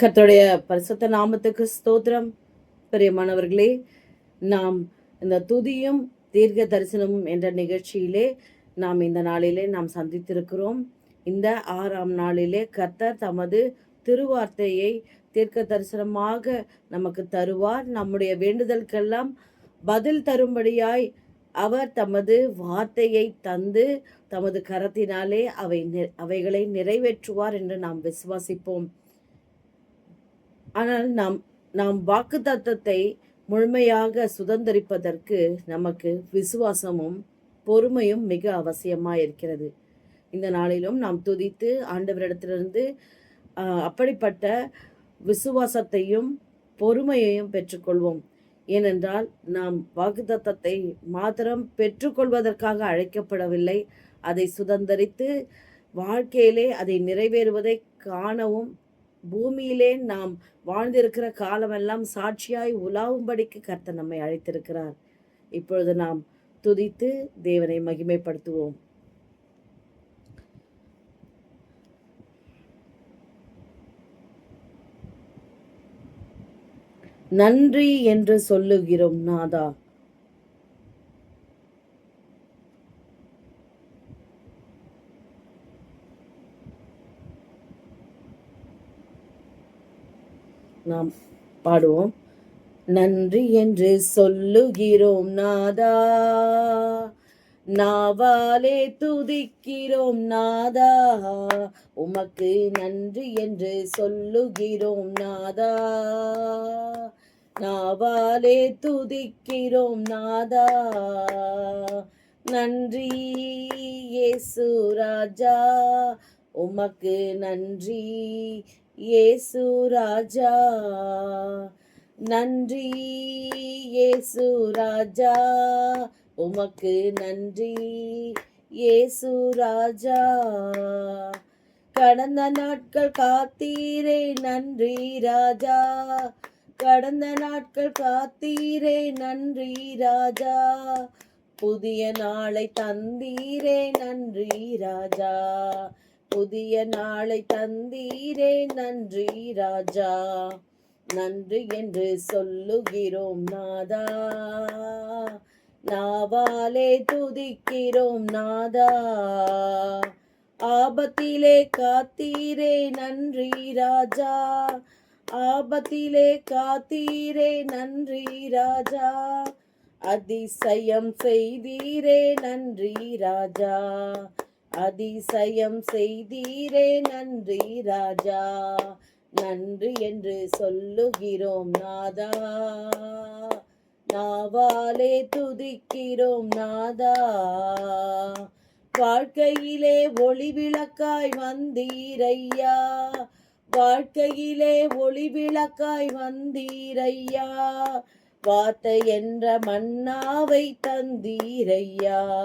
கத்தோடைய பரிசுத்த நாமத்துக்கு ஸ்தோத்திரம். பிரியமானவர்களே நாம் இந்த துதியும் தீர்க்க தரிசனமும் என்ற நிகழ்ச்சியிலே நாம் இந்த நாளிலே நாம் சந்தித்திருக்கிறோம். இந்த ஆறாம் நாளிலே கர்த்தர் தமது திருவார்த்தையை தீர்க்க தரிசனமாக நமக்கு தருவார். நம்முடைய வேண்டுதலுக்கெல்லாம் பதில் தரும்படியாய் அவர் தமது வார்த்தையை தந்து தமது கரத்தினாலே அவை அவைகளை நிறைவேற்றுவார் என்று நாம் விசுவாசிப்போம். ஆனால் நாம் நாம் வாக்குத்தத்தத்தை முழுமையாக சுதந்திரிப்பதற்கு நமக்கு விசுவாசமும் பொறுமையும் மிக அவசியமாக இருக்கிறது இந்த நாளிலும் நாம் துதித்து ஆண்டவரிடத்திலிருந்து அப்படிப்பட்ட விசுவாசத்தையும் பொறுமையையும் பெற்றுக்கொள்வோம். ஏனென்றால் நாம் வாக்குத்தத்தத்தை மாத்திரம் பெற்றுக்கொள்வதற்காக அழைக்கப்படவில்லை. அதை சுதந்திரித்து வாழ்க்கையிலே அதை நிறைவேறுவதை காணவும் பூமியிலே நாம் வாழ்ந்திருக்கிற காலமெல்லாம் சாட்சியாய் உலாவும்படிக்கு கர்த்தர் நம்மை அழைத்திருக்கிறார். இப்பொழுது நாம் துதித்து தேவனை மகிமைப்படுத்துவோம். நன்றி என்று சொல்லுகிறோம் நாதா. நாம் பாடுவோம். நன்றி என்று சொல்லுகிறோம் நாதா. நாவாலே துதிக்கிறோம் நாதா. உமக்கு நன்றி என்று சொல்லுகிறோம் நாதா. நாவாலே துதிக்கிறோம் நாதா. நன்றி இயேசு ராஜா. உமக்கு நன்றி இயேசு ராஜா. நன்றி இயேசு ராஜா. உமக்கு நன்றி இயேசு ராஜா. கடந்த நாட்கள் காத்தீரே நன்றி ராஜா. கடந்த நாட்கள் காத்தீரே நன்றி ராஜா. புதிய நாளை தந்தீரே நன்றி ராஜா. புதிய நாளை தந்தீரே. நன்றி ராஜா. நன்றி என்று சொல்லுகிறோம் நாதா. நாவாலே துதிக்கிறோம் நாதா. ஆபத்திலே காத்தீரே. நன்றி ராஜா. ஆபத்திலே காத்தீரே. நன்றி ராஜா. அதிசயம் செய்தீரே. நன்றி ராஜா. அதிசயம் செய்தீரே நன்றி ராஜா. நன்றி என்று சொல்லுகிறோம் நாதா. நாவாலே துதிக்கிறோம் நாதா. வாழ்க்கையிலே ஒளி விளக்காய் வந்தீரையா. வாழ்க்கையிலே ஒளி விளக்காய் வந்தீரையா. வார்த்தை என்ற மன்னாவை தந்தீரையா.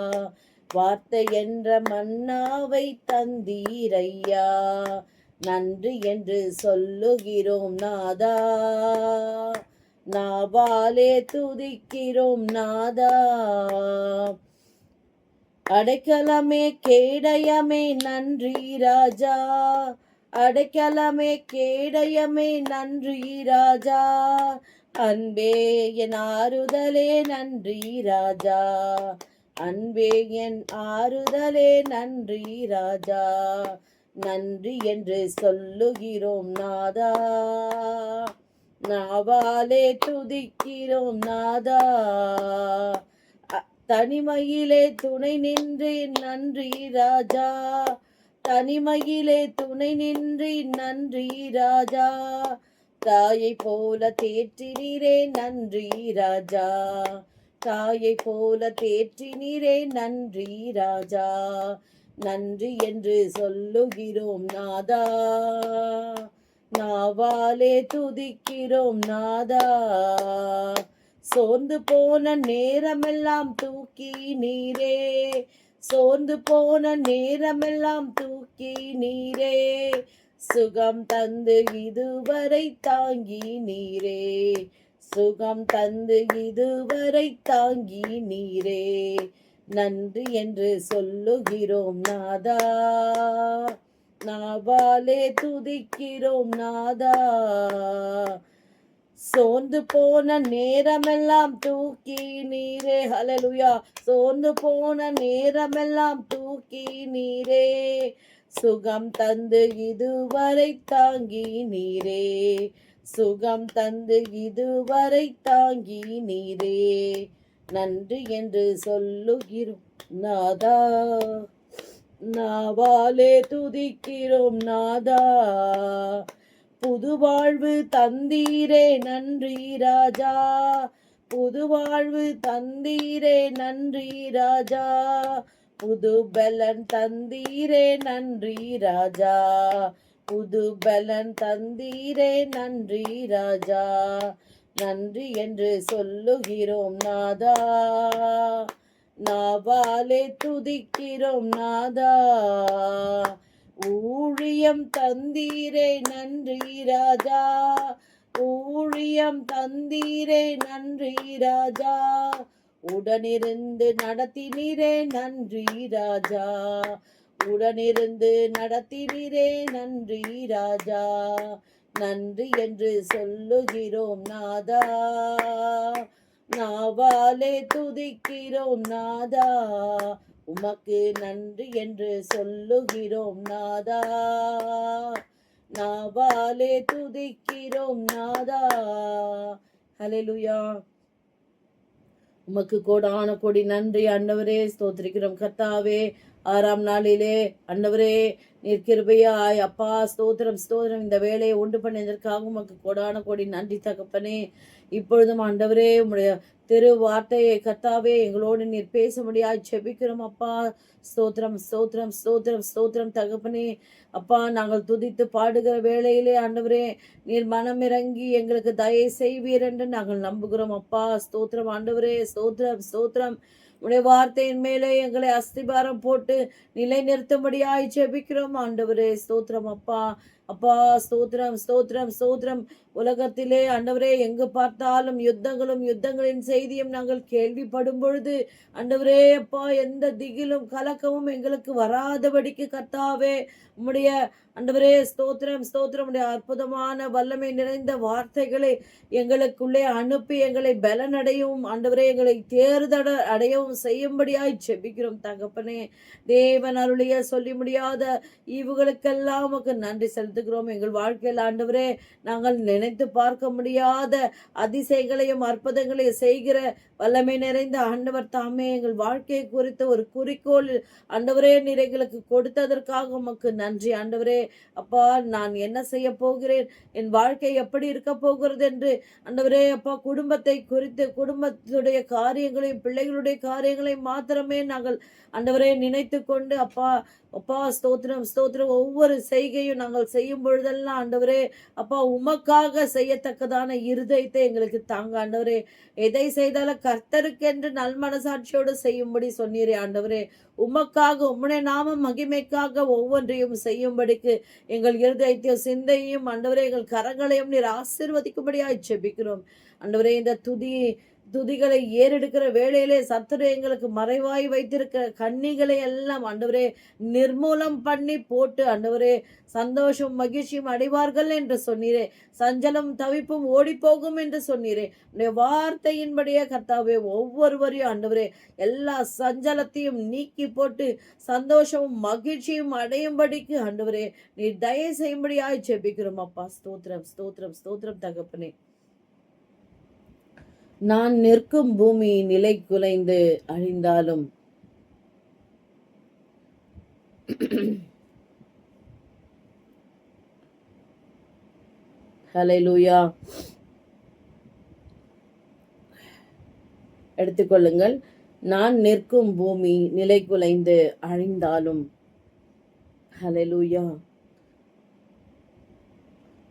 வார்த்தை என்ற மன்னாவை தந்தீரையா? நன்றி என்று சொல்லுகிறோம் நாதா. நாவாலே துதிக்கிறோம் நாதா. அடைக்கலமே கேடயமே நன்றி ராஜா. அடைக்கலமே கேடயமே நன்றி ராஜா. அன்பே என் ஆறுதலே நன்றி ராஜா. அன்பே என் ஆறுதலே நன்றி ராஜா. நன்றி என்று சொல்லுகிறோம் நாதா. நாவாலே துதிக்கிறோம் நாதா. தனிமையிலே துணை நின்றேன் நன்றி ராஜா. தனிமையிலே துணை நின்றேன் நன்றி ராஜா. தாயை போல தேற்றினீரே நன்றி ராஜா. தாயை போல தேற்றினீரே நன்றி ராஜா. நன்றி என்று சொல்லுகிறோம் நாதா. நாவாலே துதிக்கிறோம் நாதா. சோர்ந்து போன நேரமெல்லாம் தூக்கி நீரே. சோர்ந்து போன நேரமெல்லாம் தூக்கி நீரே. சுகம் தந்து இதுவரை தாங்கி நீரே. சுகம் தந்து இதுவரை தாங்கி நீரே. நன்றி என்று சொல்லுகிறோம் நாதா. நாவாலே துதிக்கிறோம் நாதா. சோர்ந்து போன நேரமெல்லாம் தூக்கி நீரே. ஹலலுயா சோர்ந்து போன நேரமெல்லாம் தூக்கி நீரே. சுகம் தந்து இதுவரை தாங்கி நீரே. சுகம் தந்து இதுவரை தாங்கி நீரே. நன்றி என்று சொல்லுகிறோம் நாதா. நாவாலே துதிக்கிறோம் நாதா. புது வாழ்வு தந்தீரே நன்றி ராஜா. புது வாழ்வு தந்தீரே நன்றி ராஜா. புது பலன் தந்தீரே நன்றி ராஜா. புது பலன் தந்தீரே நன்றி ராஜா. நன்றி என்று சொல்லுகிறோம் நாதா. நாவாலே துதிக்கிறோம் நாதா. ஊழியம் தந்தீரே நன்றி ராஜா. ஊழியம் தந்தீரே நன்றி ராஜா. உடனிருந்து நடத்தினீரே நன்றி ராஜா. உடனிருந்து நடத்தினீரே நன்றி ராஜா. நன்றி என்று சொல்லுகிறோம் நாதா. நாவாலே துதிக்கிறோம் நாதா. உமக்கு நன்றி என்று சொல்லுகிறோம் நாதா. நாவாலே துதிக்கிறோம் நாதா. ஹலெலுயா உமக்கு கோடான கோடி நன்றி. அன்னவரே ஸ்தோத்திரிக்கிறோம் கர்த்தாவே. ஆறாம் நாளிலே அன்னவரே நீர் கிருபையாய். அப்பா ஸ்தோத்திரம் ஸ்தோத்திரம். இந்த வேலையை உண்டு பண்ணியதற்காக உமக்கு கோடான கோடி நன்றி தகப்பனே. இப்பொழுதும் ஆண்டவரே உம்முடைய திரு வார்த்தையை கத்தாவே எங்களோடு நீர் பேச முடியாது செபிக்கிறோம் அப்பா. ஸ்தோத்திரம் ஸ்தோத்திரம் ஸ்தோத்திரம் ஸ்தோத்திரம் தகப்பனே. அப்பா நாங்கள் துதித்து பாடுகிற வேளையிலே ஆண்டவரே நீர் மனமிறங்கி எங்களுக்கு தயை செய்வீர் என்று நாங்கள் நம்புகிறோம் அப்பா. ஸ்தோத்திரம் ஆண்டவரே ஸ்தோத்திரம் ஸ்தோத்திரம். உடைய வார்த்தையின் மேலே எங்களை அஸ்திபாரம் போட்டு நிலை நிறுத்தும்படியாய் ஜெபிக்கிறோம் ஆண்டவரே. ஸ்தோத்திரம் அப்பா. அப்பா ஸ்தோத்திரம் ஸ்தோத்திரம் ஸ்தோத்திரம். உலகத்திலே அண்டவரே எங்கு பார்த்தாலும் யுத்தங்களும் யுத்தங்களின் செய்தியும் நாங்கள் கேள்விப்படும் பொழுது அண்டவரே அப்பா எந்த திகிலும் கலக்கமும் எங்களுக்கு வராதபடிக்கு கத்தாவே உம்முடைய அண்டவரே ஸ்தோத்திரம் ஸ்தோத்திரம் உடைய அற்புதமான வல்லமை நிறைந்த வார்த்தைகளை எங்களுக்குள்ளே அனுப்பி எங்களை பலனடையவும் அண்டவரே எங்களை தேர்தட அடையவும் செய்யும்படியாய் செபிக்கிறோம் தகப்பனே. தேவன் அருளிய சொல்லி முடியாத ஈவுகளுக்கெல்லாம் உமக்கு நன்றி செலுத்துகிறோம் எங்கள் வாழ்க்கையில் ஆண்டவரே நாங்கள் நினைத்து பார்க்க முடியாத அதிசயங்களையும் அற்புதங்களையும் செய்கிற வல்லமை நிறைந்த ஆண்டவர் தாமே. எங்கள் வாழ்க்கையை குறித்த ஒரு குறிக்கோள் ஆண்டவரே நீர் எங்களுக்கு கொடுத்ததற்காக உமக்கு நன்றி ஆண்டவரே. அப்பா நான் என்ன செய்ய போகிறேன்? என் வாழ்க்கை எப்படி இருக்க போகிறது என்று ஆண்டவரே அப்பா குடும்பத்தை குறித்து குடும்பத்துடைய காரியங்களையும் பிள்ளைகளுடைய காரியங்களையும் மாத்திரமே நாங்கள் ஆண்டவரே நினைத்து கொண்டு அப்பா அப்பா ஸ்தோத்திரம் ஸ்தோத்திரம். ஒவ்வொரு செய்கையும் நாங்கள் செய்யும் பொழுதெல்லாம் ஆண்டவரே அப்பா உமக்காக செய்யத்தக்கதான இருதயத்தை எங்களுக்கு தாங்க ஆண்டவரே. எதை செய்தாலும் கர்த்தருக்கென்று நல் மனசாட்சியோடு செய்யும்படி சொன்னீரே ஆண்டவரே. உமக்காக உம்முடைய நாம மகிமைக்காக ஒவ்வொன்றையும் செய்யும்படிக்கு எங்கள் இருதயத்தையும் சிந்தையும் ஆண்டவரே எங்கள் கரங்களையும் நீர் ஆசிர்வதிக்கும்படியாய் செபிக்கிறோம் ஆண்டவரே இந்த துதி துதிகளை ஏறெடுக்கிற வேளையிலே சத்துரு எங்களுக்கு மறைவாய் வைத்திருக்கிற கண்ணிகளை எல்லாம் ஆண்டவரே நிர்மூலம் பண்ணி போட்டு ஆண்டவரே சந்தோஷம் மகிழ்ச்சியும் அடைவார்கள் என்று சொன்னீரே. சஞ்சலம் தவிப்பும் ஓடிப்போகும் என்று சொன்னீரே. உடைய வார்த்தையின்படியே கர்த்தாவே ஒவ்வொருவரையும் ஆண்டவரே எல்லா சஞ்சலத்தையும் நீக்கி போட்டு சந்தோஷமும் மகிழ்ச்சியும் அடையும்படிக்கு ஆண்டவரே நீ தயவு செய்யும்படியாய் செபிக்கிறோம் அப்பா. ஸ்தோத்திரம் ஸ்தோத்திரம் ஸ்தோத்திரம் தகப்பனே. நான் நிற்கும் பூமி நிலை குலைந்து அழிந்தாலும். ஹalleluya எடுத்துக்கொள்ளுங்கள். நான் நிற்கும் பூமி நிலை குலைந்து அழிந்தாலும். ஹalleluya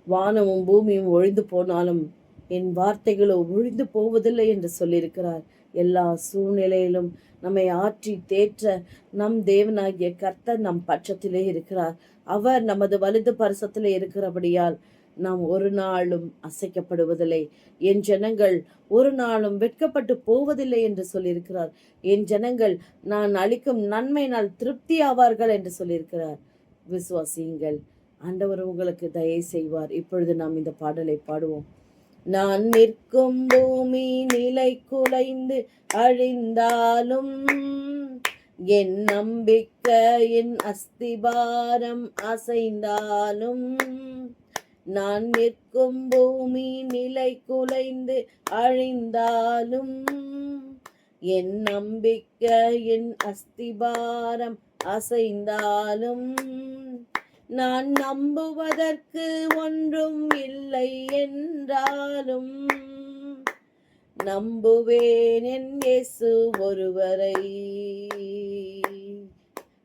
வானமும் பூமியும் ஒழிந்து போனாலும் என் வார்த்தைகளோ ஒழிந்து போவதில்லை என்று சொல்லியிருக்கிறார். எல்லா சூழ்நிலையிலும் நம்மை ஆற்றி தேற்ற நம் தேவனாகிய கர்த்தர் நம் பட்சத்திலே இருக்கிறார். அவர் நமது வலது பரிசத்திலே இருக்கிறபடியால் நாம் ஒரு நாளும் அசைக்கப்படுவதில்லை. என் ஜனங்கள் ஒரு நாளும் வெட்கப்பட்டு போவதில்லை என்று சொல்லியிருக்கிறார். என் ஜனங்கள் நான் அளிக்கும் நன்மையினால் திருப்தி ஆவார்கள் என்று சொல்லியிருக்கிறார். விசுவாசியுங்கள். ஆண்டவர் உங்களுக்கு தயை செய்வார். இப்பொழுது நாம் இந்த பாடலை பாடுவோம். நான் நிற்கும் பூமி நிலை குலைந்து அழிந்தாலும் என் நம்பிக்கையின் அஸ்திபாரம் அசைந்தாலும் நான் நிற்கும் பூமி நிலை குலைந்து அழிந்தாலும் என் நம்பிக்கையின் அஸ்திபாரம் அசைந்தாலும் நான் நம்புவதற்கு ஒன்றும் இல்லை என்றாலும் நம்புவேன் என் இயேசு ஒருவரை.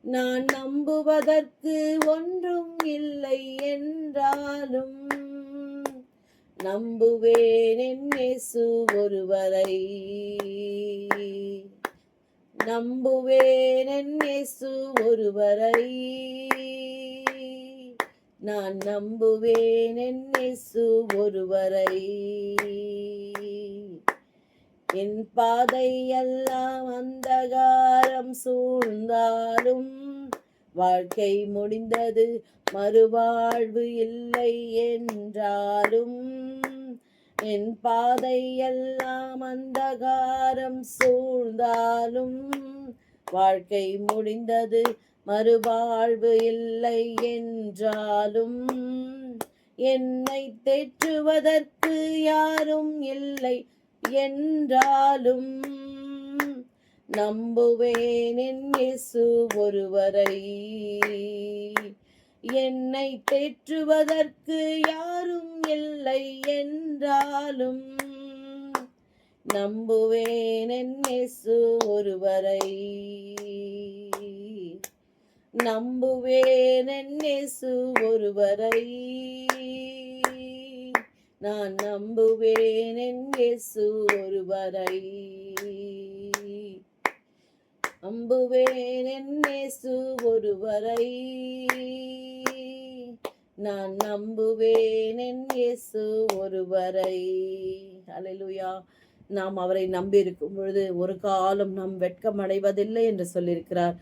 நான் நம்புவதற்கு ஒன்றும் இல்லை என்றாலும் நம்புவேன் என் இயேசு ஒருவரை. நம்புவேன் என் இயேசு ஒருவரை. நான் நம்புவேன் என் ஒருவரை. என் பாதை எல்லாம் அந்தகாரம் சூழ்ந்தாலும் வாழ்க்கை முடிந்தது மறுவாழ்வு இல்லை என்றாலும் என் பாதை எல்லாம் அந்தகாரம் சூழ்ந்தாலும் வாழ்க்கை முடிந்தது மறுவாழ்வு இல்லை என்றாலும் என்னை தேற்றுவதற்கு யாரும் இல்லை என்றாலும் நம்புவேன் என் இயேசு ஒருவரை. என்னை தேற்றுவதற்கு யாரும் இல்லை என்றாலும் நம்புவேன் என் இயேசு ஒருவரை. நம்புவேனென்னேசு ஒருவரை. நான் நம்புவேனென்னேசு ஒருவரை. நம்புவேன் ஒருவரை. நான் நம்புவேனென்னேசு ஒருவரை. அல்லேலூயா நாம் அவரை நம்பி இருக்கும் பொழுது ஒரு காலம் நாம் வெட்கம் அடைவதில்லை என்று சொல்லியிருக்கிறார்.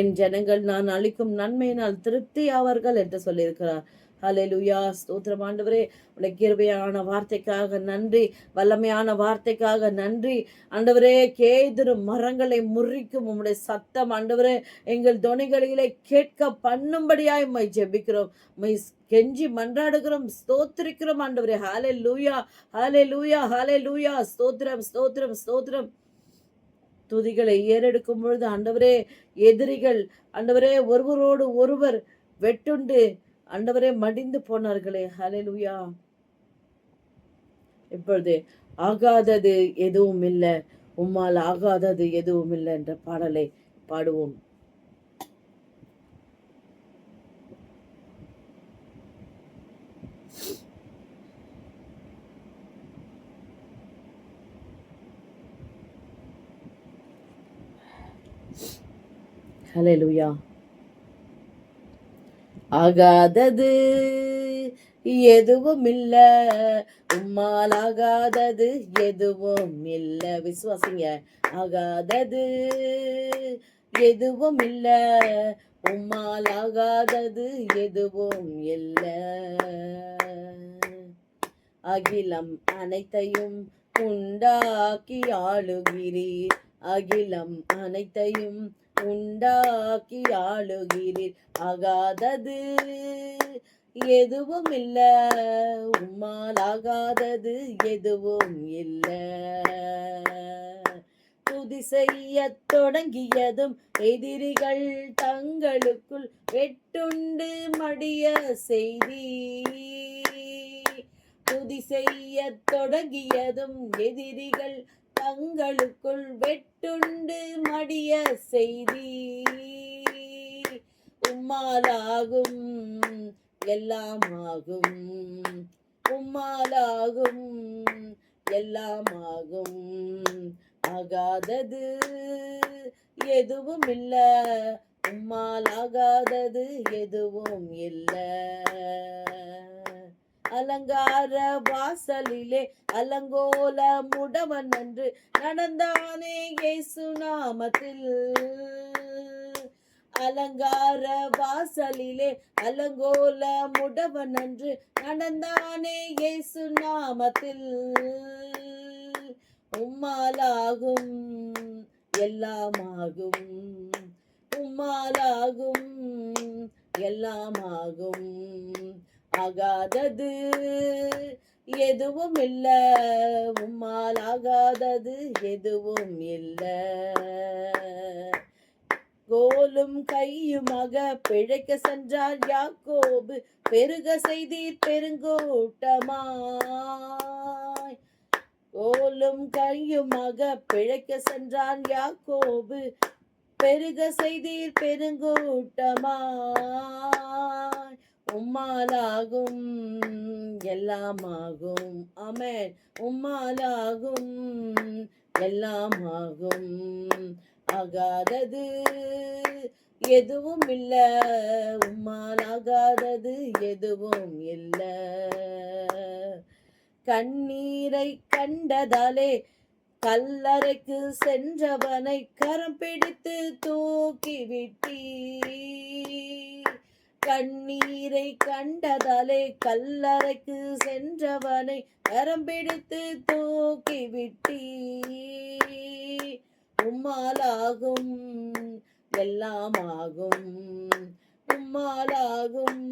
என் ஜனங்கள் நான் அளிக்கும் நன்மையினால் திருப்தி ஆவார்கள் என்று சொல்லியிருக்கிறார். ஹalleluya ஸ்தோத்திரம் ஆண்டவரே உடைய கிருபையான வார்த்தைக்காக நன்றி வல்லமையான வார்த்தைக்காக நன்றி. ஆண்டவரே கேதுரு மரங்களை முறிக்கும் உம்முடைய சத்தம் ஆண்டவரே எங்கள் துணிகளிலே கேட்க பண்ணும்படியாய் மை ஜெபிக்கிறோம். மை கெஞ்சி மன்றாடுகிறோம் ஸ்தோத்திரிக்கிறோம் ஆண்டவரே. ஹாலே லூயா ஹாலே லூயா ஹாலே லூயா ஸ்தோத்திரம் ஸ்தோத்திரம் ஸ்தோத்திரம். துதிகளை ஏறெடுக்கும் பொழுது ஆண்டவரே எதிரிகள் ஆண்டவரே ஒருவரோடு ஒருவர் வெட்டுண்டு ஆண்டவரே மடிந்து போனார்களே. ஹalleluya இப்பொழுது ஆகாதது எதுவும் இல்லை. உம்மால் ஆகாதது எதுவும் இல்லை என்ற பாடலை பாடுவோம். ஹalleluya ஆகாதது எதுவும் இல்ல உம்மால் ஆகாதது எதுவும் இல்ல விசுவாசிங்க. ஆகாதது எதுவும் இல்ல உம்மால் ஆகாதது எதுவும் இல்ல அகிலம் அனைத்தையும் உண்டாக்கி ஆளுகிறீர். அகிலம் அனைத்தையும் உண்டாக்கி ஆளுகிறீர். ஆகாதது எதுவும் இல்ல. உம்மால் ஆகாதது எதுவும் இல்ல. துதி செய்ய தொடங்கியதும் எதிரிகள் தங்களுக்குள் வெட்டுண்டு மடிய செய்தி துதி செய்ய தொடங்கியதும் எதிரிகள் தங்களுக்குள் வெட்டுண்டு மடிய செய்தி. உம்மாலாகும் எல்லாமாகும். உம்மாலாகும் எல்லாமாகும். ஆகாதது எதுவும் இல்ல. உம்மால் ஆகாதது எதுவும் இல்லை. அலங்கார வாசலிலே அலங்கோல முடவன் என்று நடந்தானே இயேசு நாமத்தில். அலங்கார வாசலிலே அலங்கோல முடவன் அன்று நடந்தானே இயேசு நாமத்தில். உம்மாலாகும் எல்லாமாகும். உம்மாலாகும் எல்லாமாகும். ஆகாதது. எதுவும் இல்ல. உம்மால் ஆகாதது. எதுவும் இல்ல. கோலும் கையுமாக பிழைக்க சென்றார் யாக்கோபு. பெருக செய்தீர் பெருங்கூட்டமாய். கோலும் கையுமாக பிழைக்க சென்றான் யாக்கோபு. பெருக செய்தீர் பெருங்கூட்டமாய். உம்மாலாகும் எல்லாமாகும். அமேன் உம்மாலாகும் எல்லாமாகும். ஆகாதது எதுவும் இல்ல. உம்மால் ஆகாதது எதுவும் இல்ல. கண்ணீரை கண்டதாலே கல்லறைக்கு சென்றவனை கரம் பிடித்து தூக்கி விட்டீ கண்ணீரை கண்டதாலே கல்லறைக்கு சென்றவனை கரம்பிடித்து தூக்கி விட்டீ உம்மாலாகும் எல்லாமாகும் உம்மாலாகும்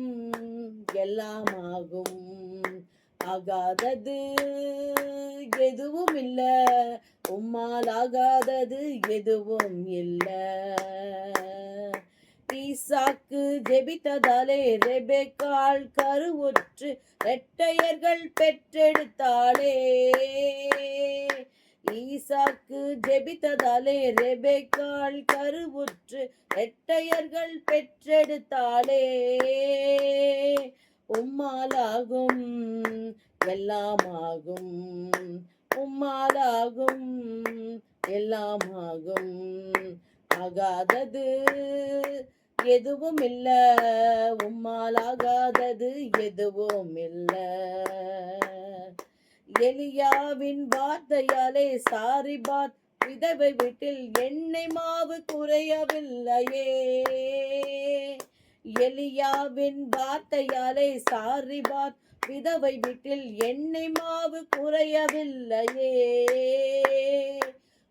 எல்லாமாகும். ஆகாதது எதுவும் இல்ல உம்மால் ஆகாதது எதுவும் இல்லை. ஈசாக்கு ஜெபித்ததாலே ரெபெக்கால் கருவுற்று ரெட்டையர்கள் பெற்றெடுத்தாளே. ஈசாக்கு ஜெபித்ததாலே ரெபெக்கால் கருவுற்று ரெட்டையர்கள் பெற்றெடுத்தாளே. உம்மாலாகும் எல்லாமாகும் உம்மாலாகும் எல்லாமாகும். ஆகாதது எதுவும் இல்ல உம்மாலாகாதது எதுவும் இல்ல எலியாவின் வார்த்தையாலே சாரிபாத் விதவை வீட்டில் எண்ணெய் மாவு குறையவில்லையே. எலியாவின் வார்த்தையாலே சாரிபாத் விதவை வீட்டில் எண்ணெய் மாவு குறையவில்லையே.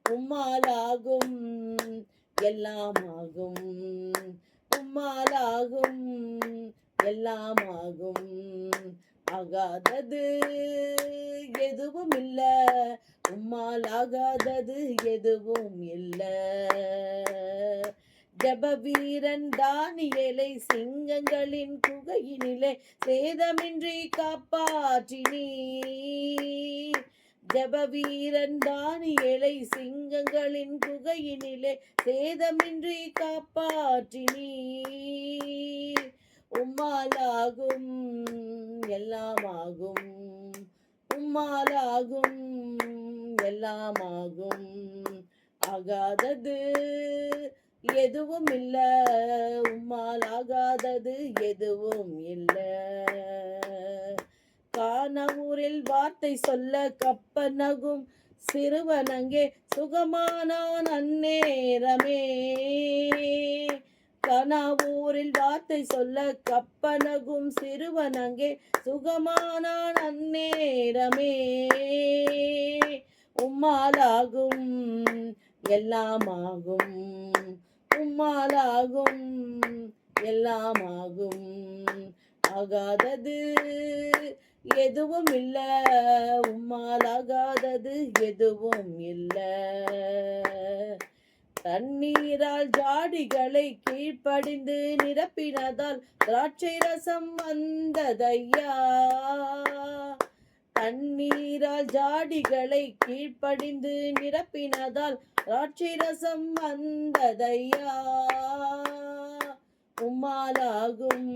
உம்மாலாகும் எல்லாமாகும். உம்மாலாகும் எல்லாமாகும். ஆகாதது எதுவும் இல்ல உம்மால் ஆகாதது எதுவும் இல்ல. ஜப வீரன் தானியலை சிங்கங்களின் குகையினிலே சேதமின்றி காப்பாற்றினீ ஜப வீரன் தானியலை சிங்கங்களின் குகையினிலே சேதமின்றி காப்பாற்றினீ உம்மாலாகும் எல்லாமாகும். உம்மாலாகும் எல்லாமாகும். ஆகாதது எதுவும் இல்லை உம்மாலாகாதது எதுவும் இல்லை. கானவூரில் வார்த்தை சொல்ல கப்பனகும் சிறுவனங்கே சுகமானான் அந்நேரமே கனாவூரில் வார்த்தை சொல்ல கப்பனகும் சிறுவனங்கே சுகமானான் அந்நேரமே உம்மாலாகும் எல்லாமாகும் உம்மாலாகும் எல்லாமாகும். ஆகாதது. எதுவும் இல்ல உம்மாலாகாதது. எதுவும் இல்ல தண்ணீரால் ஜாடிகளை கீழ்ப்படிந்து நிரப்பினதால் திராட்சை ரசம் வந்ததையா? தண்ணீரால் ஜாடிகளை கீழ்ப்படிந்து நிரப்பினதால் திராட்சை ரசம் வந்ததையா? உம்மாலாகும்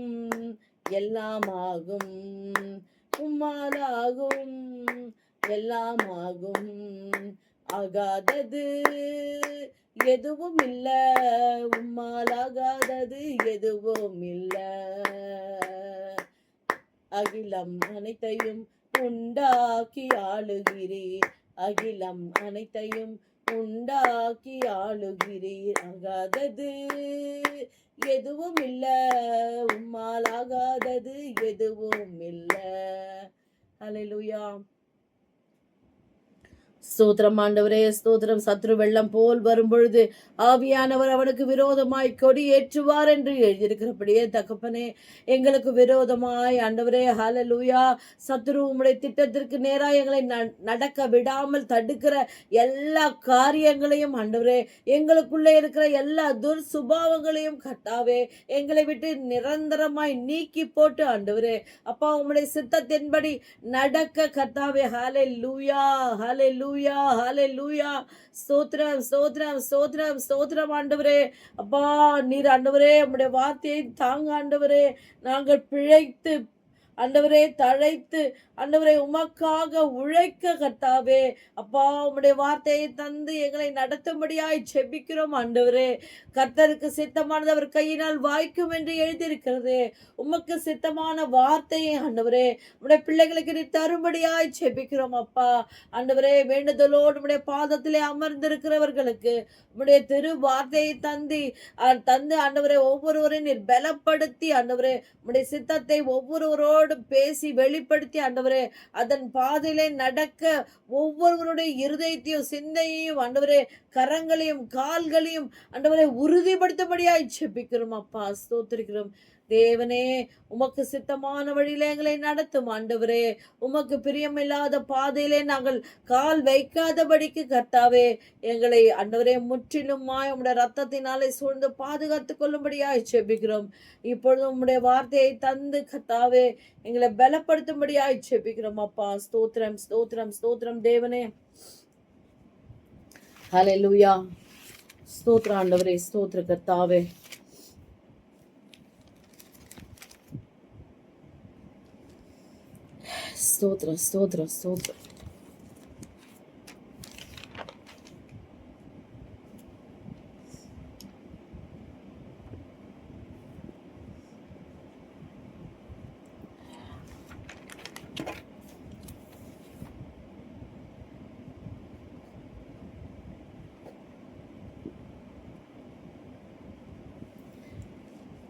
எல்லாமாகும். உம்மாலாகும். எல்லாமாகும். ஆகாதது எதுவும் இல்ல உம்மாலாகாதது எதுவும் இல்ல அகிலம் அனைத்தையும் உண்டாக்கி ஆளுகிறீர். அகிலம் அனைத்தையும் உண்டாக்கி ஆளுகிறீர் ஆகாதது எதுவும் இல்ல உம்மால் ஆகாதது எதுவும் இல்ல. ஹalleluya ஸ்தோத்திரம் ஆண்டவரே ஸ்தோத்திரம். சத்ரு வெள்ளம் போல் வரும்பொழுது ஆவியானவர் அவனுக்கு விரோதமாய் கொடி ஏற்றுவார் என்று எழுதியிருக்கிறபடியே தகப்பனே எங்களுக்கு விரோதமாய் ஆண்டவரே ஹalleluya. சத்ரு உம்முடைய திட்டத்திற்கு நேராக எங்களை நடக்க விடாமல் தடுக்கிற எல்லா காரியங்களையும் ஆண்டவரே எங்களுக்குள்ளே இருக்கிற எல்லா துர் சுபாவங்களையும் கட்டாவே எங்களை விட்டு நிரந்தரமாய் நீக்கி போட்டு ஆண்டவரே அப்பா உம்முடைய சித்தத்தின்படி நடக்க கத்தாவே ஹாலே லூயா ஹாலே லூ ஹாலே லூயா சோத்ரம் சோத்ரம் சோத்ரம் சோத்ரம் ஆண்டவரே. அப்பா நீர் ஆண்டவரே. உம்முடைய வார்த்தையை தாங்க ஆண்டவரே. நாங்கள் பிழைத்து அண்டவரே தழைத்து அண்டவரை உமக்காக உழைக்க கர்த்தாவே. அப்பா உம்முடைய வார்த்தையை தந்து எங்களை நடத்தும்படியாய் செபிக்கிறோம் ஆண்டவரே. கர்த்தருக்கு சித்தமானது அவர் கையினால் வாய்க்கும் என்று எழுதியிருக்கிறது. உமக்கு சித்தமான வார்த்தையை ஆண்டவரே உடைய பிள்ளைகளுக்கு நீ தரும்படியாய் செபிக்கிறோம் அப்பா. ஆண்டவரே வேண்டுதலோடு உடைய பாதத்திலே அமர்ந்திருக்கிறவர்களுக்கு உடைய திரு வார்த்தையை தந்தி தந்து ஆண்டவரே ஒவ்வொருவரையும் நீர் பலப்படுத்தி ஆண்டவரே உடைய சித்தத்தை ஒவ்வொருவரோடும் பேசி வெளிப்படுத்தி ஆண்டவரே அதன் பாதையிலே நடக்க ஒவ்வொருவருடைய இருதயத்தையும் சிந்தையையும் ஆண்டவரே கரங்களையும் கால்களையும் ஆண்டவரை உறுதிப்படுத்தபடியாய் செப்பிக்கிறோம் அப்பா ஸ்தோத்திருக்கிறோம். தேவனே உமக்கு சித்தமான வழியில எங்களை நடத்தும் ஆண்டவரே. உமக்கு பிரியமில்லாத பாதையிலே நாங்கள் கால் வைக்காதபடிக்கு கர்த்தாவே எங்களை ஆண்டவரே முற்றிலுமாய் உம்முடைய ரத்தத்தினாலே சூழ்ந்து பாதுகாத்து கொள்ளும்படியாய் செபிக்கிறோம் இப்பொழுது உம்முடைய வார்த்தையை தந்து கர்த்தாவே எங்களை பலப்படுத்தும்படியாய் செபிக்கிறோம் அப்பா. ஸ்தோத்திரம் ஸ்தோத்திரம் ஸ்தோத்திரம் தேவனே. ஹலே ஸ்தோத்திர ஆண்டவரே ஸ்தோத்திர கர்த்தாவே. ஸ்தோத்திரம் ஸ்தோத்திரம் ஸ்தோத்திரம்.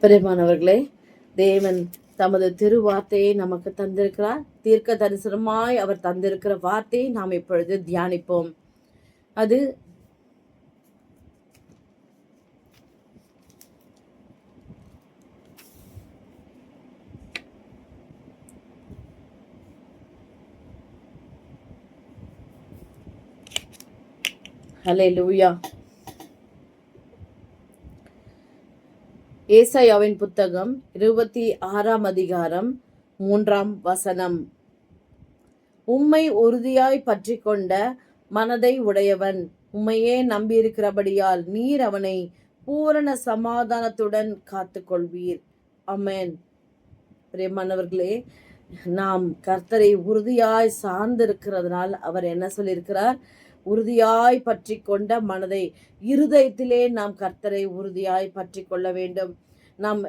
பிரியமானவர்களே தேவன் தமது திருவார்த்தையை நமக்கு தந்திருக்கிறார். தீர்க்க தரிசனமாய் அவர் தந்திருக்கிற வார்த்தையை நாம் இப்பொழுது தியானிப்போம். அது ஹalleluya. ஏசாயாவின் புத்தகம் இருபத்தி ஆறாம் அதிகாரம் மூன்றாம் வசனம். உம்மை உறுதியாய் பற்றி கொண்ட மனதை உடையவன். உம்மையே நம்பியிருக்கிறபடியால் நீர் அவனை பூரண சமாதானத்துடன் காத்துக்கொள்வீர். அமேன் பிரியமானவர்களே நாம் கர்த்தரை உறுதியாய் சார்ந்திருக்கிறதுனால் அவர் என்ன சொல்லியிருக்கிறார்? உறுதியாய் பற்றி கொண்ட மனதை இருதயத்திலே நாம் கர்த்தரை உறுதியாய் பற்றி கொள்ள வேண்டும். நாம்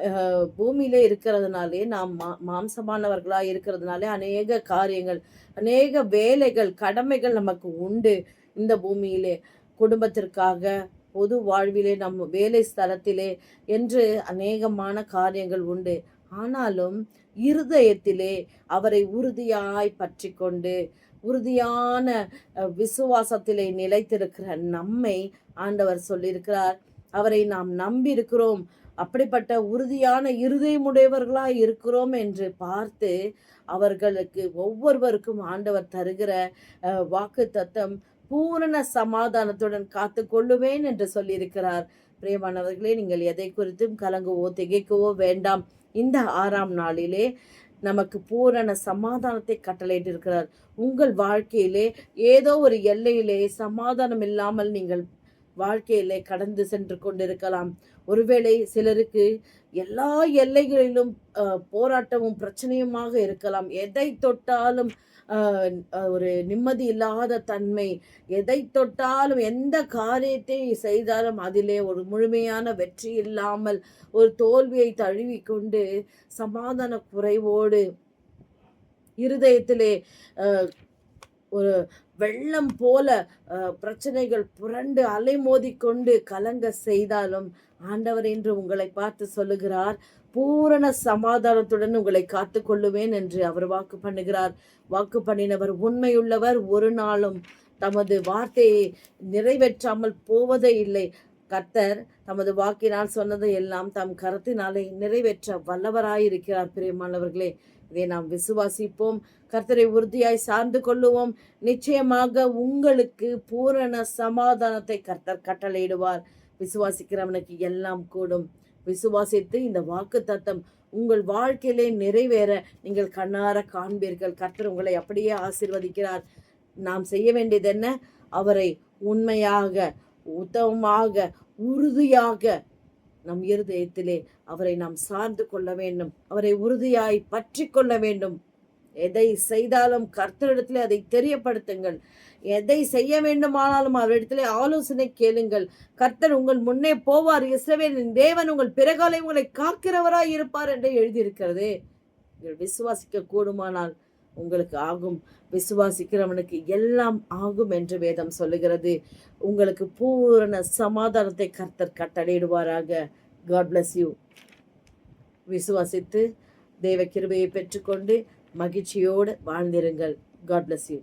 பூமியிலே இருக்கிறதுனாலே நாம் மா- மாம்சமானவர்களாக இருக்கிறதுனாலே அநேக காரியங்கள் அநேக வேலைகள் கடமைகள் நமக்கு உண்டு இந்த பூமியிலே. குடும்பத்திற்காக பொது வாழ்விலே நம் வேலை ஸ்தலத்திலே என்று அநேகமான காரியங்கள் உண்டு. ஆனாலும் இருதயத்திலே அவரை உறுதியாய் பற்றி கொண்டு உறுதியான விசுவாசத்திலே நிலைத்திருக்கிற நம்மை ஆண்டவர் சொல்லியிருக்கிறார். அவரை நாம் நம்பி இருக்கிறோம் அப்படிப்பட்ட உறுதியான இருதயமுடையவர்களாய் இருக்கிறோம் என்று பார்த்து அவர்களுக்கு ஒவ்வொருவருக்கும் ஆண்டவர் தருகிற வாக்கு தத்தம் பூரண சமாதானத்துடன் காத்து கொள்ளுவேன் என்று சொல்லியிருக்கிறார். பிரியமானவர்களே நீங்கள் எதை குறித்தும் கலங்குவோ திகைக்கவோ வேண்டாம். இந்த ஆறாம் நாளிலே நமக்கு பூரண சமாதானத்தை கட்டளையிட்டிருக்கிறார் உங்கள் வாழ்க்கையிலே ஏதோ ஒரு எல்லையிலே சமாதானம் இல்லாமல் நீங்கள் வாழ்க்கையிலே கடந்து சென்று கொண்டிருக்கலாம். ஒருவேளை சிலருக்கு எல்லா எல்லைகளிலும் போராட்டமும் பிரச்சனையுமாக இருக்கலாம். எதை தொட்டாலும் ஒரு நிம்மதி இல்லாத தன்மை எதை தொட்டாலும் எந்த காரியத்தை செய்தாலும் அதிலே ஒரு முழுமையான வெற்றி இல்லாமல் ஒரு தோல்வியை தழுவிக்கொண்டு சமாதான குறைவோடு இருதயத்திலே ஒரு வெள்ளம் போல அஹ், பிரச்சனைகள் புரண்டு அலைமோதி கொண்டு கலங்க செய்தாலும் ஆண்டவர் என்று உங்களை பார்த்து சொல்லுகிறார் பூரண சமாதானத்துடன் உங்களை காத்து கொள்ளுவேன் என்று அவர் வாக்கு பண்ணுகிறார். வாக்கு பண்ணினவர் உண்மையுள்ளவர். ஒரு நாளும் தமது வார்த்தையை நிறைவேற்றாமல் போவதே இல்லை. கர்த்தர் தமது வாக்கினால் சொன்னதை எல்லாம் தம் கருத்தினாலே நிறைவேற்ற வல்லவராயிருக்கிறார். பிரியமானவர்களே இதை நாம் விசுவாசிப்போம். கர்த்தரை உறுதியாய் சார்ந்து கொள்ளுவோம். நிச்சயமாக உங்களுக்கு பூரண சமாதானத்தை கர்த்தர் கட்டளையிடுவார். விசுவாசிக்கிறவனுக்கு எல்லாம் கூடும். விசுவாசித்து இந்த வாக்கு தத்தம் உங்கள் வாழ்க்கையிலே நிறைவேற நீங்கள் கண்ணார காண்பீர்கள். கர்த்தர் உங்களை அப்படியே ஆசிர்வதிக்கிறார். நாம் செய்ய வேண்டியது என்ன? அவரை உண்மையாக உத்தமமாக உறுதியாக நம் இருதயத்திலே அவரை நாம் சார்ந்து கொள்ள வேண்டும். அவரை உறுதியாய் பற்றி கொள்ள வேண்டும். எதை செய்தாலும் கர்த்தரிடத்திலே அதை தெரியப்படுத்துங்கள். எதை செய்ய வேண்டுமானாலும் அவரிடத்திலே ஆலோசனை கேளுங்கள். கர்த்தர் உங்கள் முன்னே போவார். இஸ்ரவேலின் தேவன் உங்கள் பிறகாலை உங்களை காக்கிறவராய் இருப்பார் என்று எழுதியிருக்கிறதே. நீங்கள் விசுவாசிக்க கூடுமானால் உங்களுக்கு ஆகும். விசுவாசிக்கிறவனுக்கு எல்லாம் ஆகும் என்று வேதம் சொல்லுகிறது. உங்களுக்கு பூரண சமாதானத்தை கர்த்தர் கட்டளையிடுவாராக. காட் பிளஸ் யூ விசுவாசித்து தேவ கிருபையை பெற்றுக்கொண்டு மகிழ்ச்சியோடு வாழ்ந்திருங்கள். God bless you